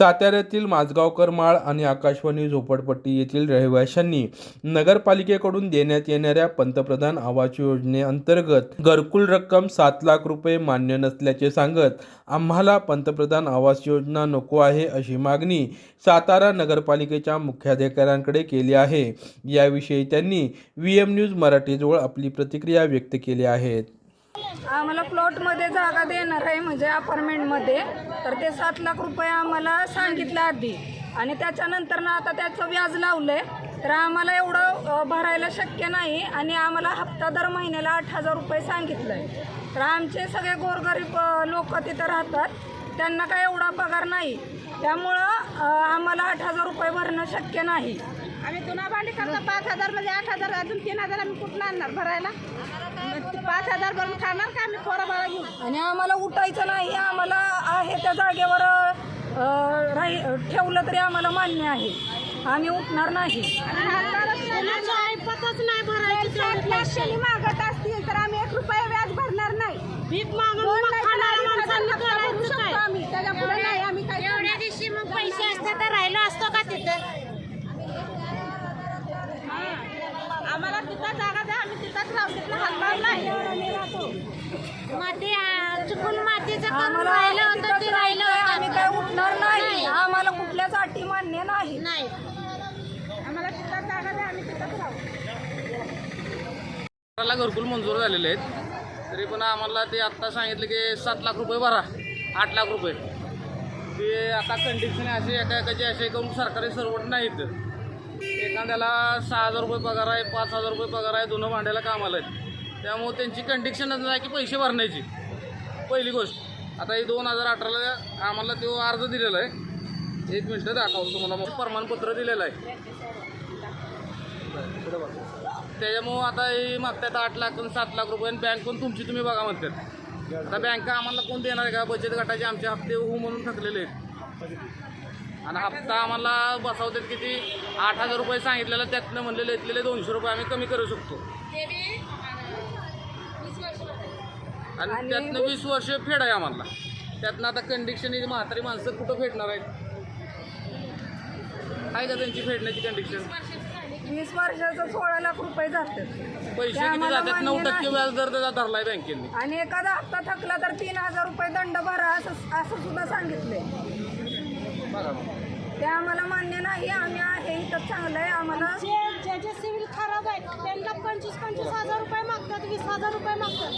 साताऱ्यातील माझगावकर माळ आणि आकाशवाणी झोपडपट्टी येथील रहिवाशांनी नगरपालिकेकडून देण्यात येणाऱ्या पंतप्रधान आवास योजनेअंतर्गत घरकुल रक्कम सात लाख रुपये मान्य नसल्याचे सांगत आम्हाला पंतप्रधान आवास योजना नको आहे अशी मागणी सातारा नगरपालिकेच्या मुख्याधिकाऱ्यांकडे केली आहे. याविषयी त्यांनी व्ही एम न्यूज मराठीजवळ आपली प्रतिक्रिया व्यक्त केली आहे. आम्हाला प्लॉटमध्ये जागा देणार आहे म्हणजे अपार्टमेंटमध्ये. तर ते सात लाख रुपये आम्हाला सांगितलं आधी. आणि त्याच्यानंतर ना आता त्याचं व्याज लावलं आहे तर आम्हाला एवढं भरायला शक्य नाही. आणि आम्हाला हप्ता दर महिन्याला आठ हजार रुपये सांगितलं आहे तर आमचे सगळे गोरगरीब लोक तिथं राहतात. त्यांना काय एवढा पगार नाही. त्यामुळं आम्हाला आठ हजार रुपये भरणं शक्य नाही. आम्ही जुना भांडी करतो पाच हजार म्हणजे आठ हजार अजून तीन हजार आम्ही कुठून आणणार भरायला? पाच हजार भरून खाणार का आम्ही पोरं बाळा घेऊन? आणि आम्हाला उठायचं नाही आम्हाला आहे त्या जागेवर अ, राही ठेवलं तरी आम्हाला मान्य आहे. आम्ही उठणार नाही. ऐपतच नाही भरायची मागत असतील तर आम्ही एक रुपया व्याज भरणार नाही. भीक मागून आम्ही त्याच्या पुढे नाही आम्ही काय एवढ्या दिवशी मग पैसे असते तर राहिलो असतो का तिथं आम्हाला तिथं जागा द्या आम्ही तिथंच राहू तिथं हातभार नाही माती आ, चुकून मातीचं करून आम्हाला राहिलं होतं ते तिथं राहिलं जायचंय, आम्ही काय होतं उठणार नाही. आम्हाला कुठल्याच अटी मान्य नाही. नाही. आम्हाला तिथं जागा द्या आम्ही तिथंच राहू. ला घरकुल मंजूर झालेले आहेत. तरी पण आम्हाला ते आत्ता सांगितलं की सात लाख रुपये भरा. आठ लाख रुपये. ते आता कंडिशन असे एका एकाचे असे करून सरकारी सर्वट नाहीत. एखाद्याला सहा हजार रुपये पगार आहे पाच हजार रुपये पगार आहे दोन भांड्याला कामाला आहेत. त्यामुळे त्यांची कंडिशनच नाही की पैसे भरण्याची. पहिली गोष्ट. आता हे दोन हजार अठराला आम्हाला तो अर्ज दिलेला आहे. एक मिनटं दाखवतो तुम्हाला. मग प्रमाणपत्र दिलेलं आहे. त्याच्यामुळं आता हे मागतात आठ लाख आणि सात लाख रुपये आणि बँक पण तुमची तुम्ही बघा म्हणतात. आता बँका आम्हाला कोण देणार आहे का? बचत गटाचे आमचे हप्ते हो म्हणून थकलेले आहेत. आणि हप्ता आम्हाला बसवतात किती? आठ हजार रुपये सांगितलेलं त्यातनं म्हणलेले इथलेले दोनशे रुपये आम्ही कमी करू शकतो. आणि त्यातनं वीस वर्ष फेड आहे आम्हाला. त्यातनं आता कंडिशन ही म्हातारी माणसं कुठं फेडणार आहेत? आहे का त्यांची फेडण्याची कंडिशन वीस वर्षाचं सोळा लाख रुपये जातात. पैसे किती आम्हाला जातात? नऊ मान्य टक्के नाही. व्याज दर त्याचा धरलाय बँकेने. आणि एखादा हप्ता थकला तर तीन हजार रुपये दंड भरा असं असं सुद्धा सांगितलंय. बघा मग. ते आम्हाला मान्य नाही. आम्ही आहे इथं चांगलं आहे आम्हाला जे ज्याचे सिव्हिल खराब आहे त्यांना पंचवीस पंचवीस हजार रुपये मागतात वीस हजार रुपये मागतात.